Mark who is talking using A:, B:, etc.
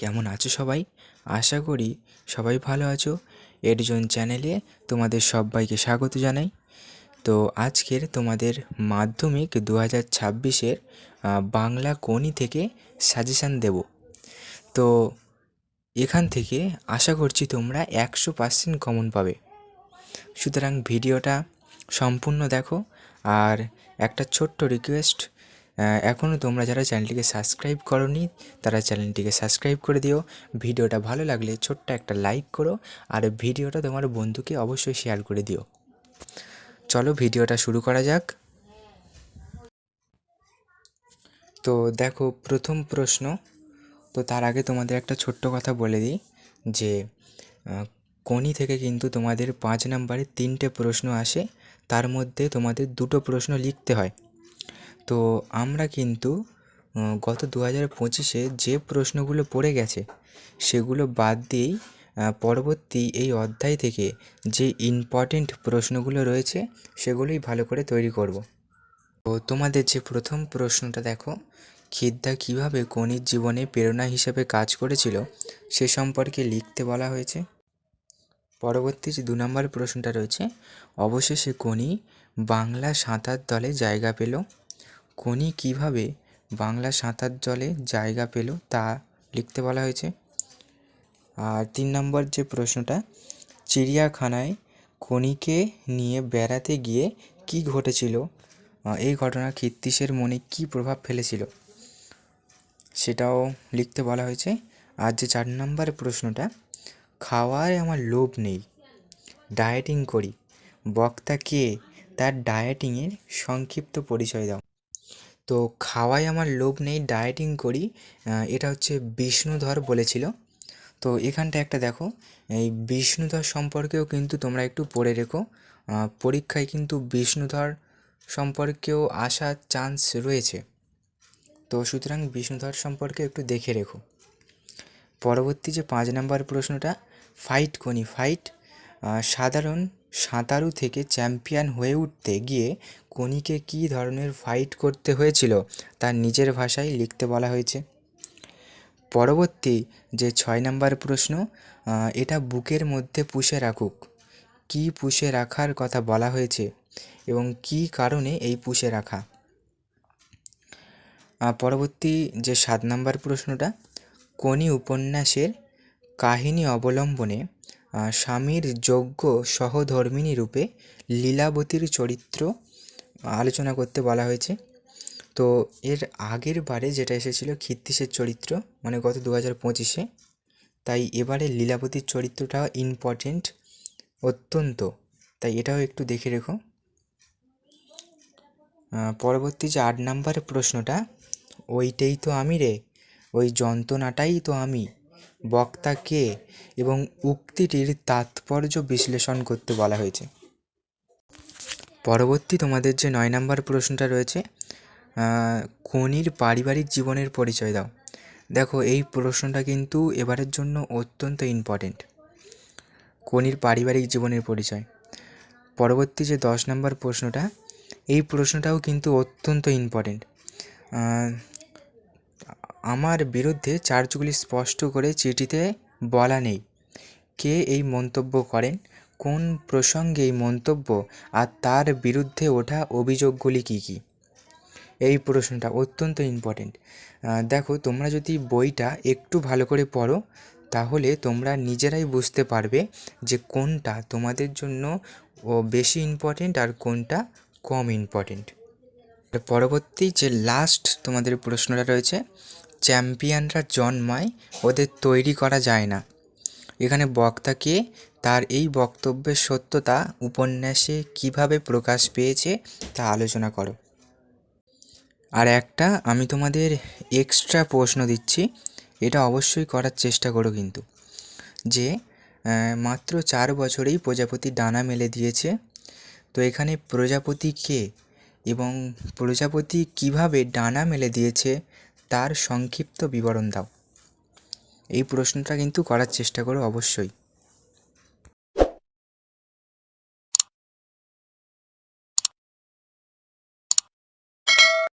A: কেমন আছো সবাই? আশা করি সবাই ভালো আছো। এডজন চ্যানেলে তোমাদের সবাইকে স্বাগত জানাই। তো আজকের তোমাদের মাধ্যমিক দু হাজার ছাব্বিশের বাংলা কোনি থেকে সাজেশান দেব। তো এখান থেকে আশা করছি তোমরা একশো পার্সেন্ট কমন পাবে। সুতরাং ভিডিওটা সম্পূর্ণ দেখো। আর একটা ছোট্ট রিকোয়েস্ট এখনও তোমরা যারা চ্যানেলটিকে সাবস্ক্রাইব করনি, তারা চ্যানেলটিকে সাবস্ক্রাইব করে দিও। ভিডিওটা ভালো লাগলে ছোট্ট একটা লাইক করো আর ভিডিওটা তোমার বন্ধুকে অবশ্যই শেয়ার করে দিও। চলো ভিডিওটা শুরু করা যাক। তো দেখো, প্রথম প্রশ্ন। তো তার আগে তোমাদের একটা ছোট্ট কথা বলে দিই যে কোনি থেকে কিন্তু তোমাদের পাঁচ নাম্বারে তিনটে প্রশ্ন আসে, তার মধ্যে তোমাদের দুটো প্রশ্ন লিখতে হয়। তো আমরা কিন্তু গত দু হাজার পঁচিশে যে প্রশ্নগুলো পড়ে গেছে, সেগুলো বাদ দিয়েই পরবর্তী এই অধ্যায় থেকে যে ইম্পর্টেন্ট প্রশ্নগুলো রয়েছে, সেগুলোই ভালো করে তৈরি করব। তো তোমাদের যে প্রথম প্রশ্নটা দেখো, খিদ্দা কীভাবে কনির জীবনে প্রেরণা হিসেবে কাজ করেছিল, সে সম্পর্কে লিখতে বলা হয়েছে। পরবর্তী যে দু নম্বর প্রশ্নটা রয়েছে, অবশেষে কনি বাংলা সাঁতার দলে জায়গা পেল। কোনি কীভাবে বাংলা সাঁতার জলে জায়গা পেল তা লিখতে বলা হয়েছে। আর তিন নম্বর যে প্রশ্নটা, চিড়িয়াখানায় কনিকে নিয়ে বেড়াতে গিয়ে কি ঘটেছিল? এই ঘটনা কীর্তিশের মনে কি প্রভাব ফেলেছিল? সেটাও লিখতে বলা হয়েছে। আর যে চার নম্বর প্রশ্নটা, খাওয়ায় আমার লোভ নেই, ডায়েটিং করি, বক্তা কে? তার ডায়েটিংয়ের সংক্ষিপ্ত পরিচয় দাও। তো খাওয়ায় আমার লোভ নেই ডায়েটিং করি। এটা হচ্ছে বিষ্ণুধর বলেছিল। তো এখানটা একটা দেখো, এই বিষ্ণুধর সম্পর্কেও কিন্তু তোমরা একটু পড়ে রেখো। পরীক্ষায় কিন্তু বিষ্ণুধর সম্পর্কেও আসার চান্স রয়েছে। তো সুতরাং বিষ্ণুধর সম্পর্কে একটু দেখে রেখো। পরবর্তী যে পাঁচ নাম্বার প্রশ্নটা ফাইট কোনি? ফাইট সাধারণ সাঁতারু থেকে চ্যাম্পিয়ন হয়ে উঠতে গিয়ে কনিকে কী ধরনের ফাইট করতে হয়েছিল তার নিজের ভাষায় লিখতে বলা হয়েছে। পরবর্তী যে ছয় নম্বর প্রশ্ন এটা বুকের মধ্যে পুষে রাখুক। কি পুষে রাখার কথা বলা হয়েছে এবং কি কারণে এই পুষে রাখা? পরবর্তী যে সাত নম্বর প্রশ্নটা কোনি উপন্যাসের কাহিনী অবলম্বনে স্বামীর যোগ্য সহধর্মিণী রূপে লীলাবতীর চরিত্র আলোচনা করতে বলা হয়েছে। তো এর আগের বারে যেটা এসেছিল কীর্তিসের চরিত্র মানে গত দু হাজার পঁচিশে, তাই এবারে লীলাবতীর চরিত্রটা ইম্পর্টেন্ট অত্যন্ত। তাই এটাও একটু দেখে রেখো। পরবর্তী যে আট নাম্বার প্রশ্নটা, ওইটাই তো আমি রে, ওই যন্ত্রণাটাই তো আমি। বক্তা কে এবং উক্তিটির তাৎপর্য বিশ্লেষণ করতে বলা হয়েছে। পরবর্তী তোমাদের যে নয় নাম্বার প্রশ্নটা রয়েছে খনির পারিবারিক জীবনের পরিচয় দাও। দেখো, এই প্রশ্নটা কিন্তু এবারের জন্য অত্যন্ত ইম্পর্টেন্ট খনির পারিবারিক জীবনের পরিচয়। পরবর্তী যে দশ নম্বর প্রশ্নটা, এই প্রশ্নটাও কিন্তু অত্যন্ত ইম্পর্টেন্ট আমার বিরুদ্ধে চার্জগুলি স্পষ্ট করে চিঠিতে বলা নেই। কে এই মন্তব্য করেন? কোন প্রসঙ্গে এই মন্তব্য? আর তার বিরুদ্ধে ওঠা অভিযোগগুলি কী কী? এই প্রশ্নটা অত্যন্ত ইম্পর্টেন্ট দেখো, তোমরা যদি বইটা একটু ভালো করে পড়ো, তাহলে তোমরা নিজেরাই বুঝতে পারবে যে কোনটা তোমাদের জন্য ও বেশি ইম্পর্টেন্ট আর কোনটা কম ইম্পর্টেন্ট পরবর্তী যে লাস্ট তোমাদের প্রশ্নটা রয়েছে চ্যাম্পিয়নরা জন্মায়, ওদের তৈরি করা যায় না। এখানে বক্তাকে তার এই বক্তব্যের সত্যতা, উপন্যাসে কীভাবে প্রকাশ পেয়েছে, তা আলোচনা করো। আর একটা, আমি তোমাদের এক্সট্রা প্রশ্ন দিচ্ছি, এটা অবশ্যই করার চেষ্টা করো কিন্তু। যে মাত্র চার বছরেই প্রজাপতি ডানা মেলে দিয়েছে, তো এখানে প্রজাপতি কে? এবং প্রজাপতি কীভাবে ডানা মেলে দিয়েছে তার সংক্ষিপ্ত বিবরণ দাও। এই প্রশ্নটা কিন্তু করার চেষ্টা করো অবশ্যই।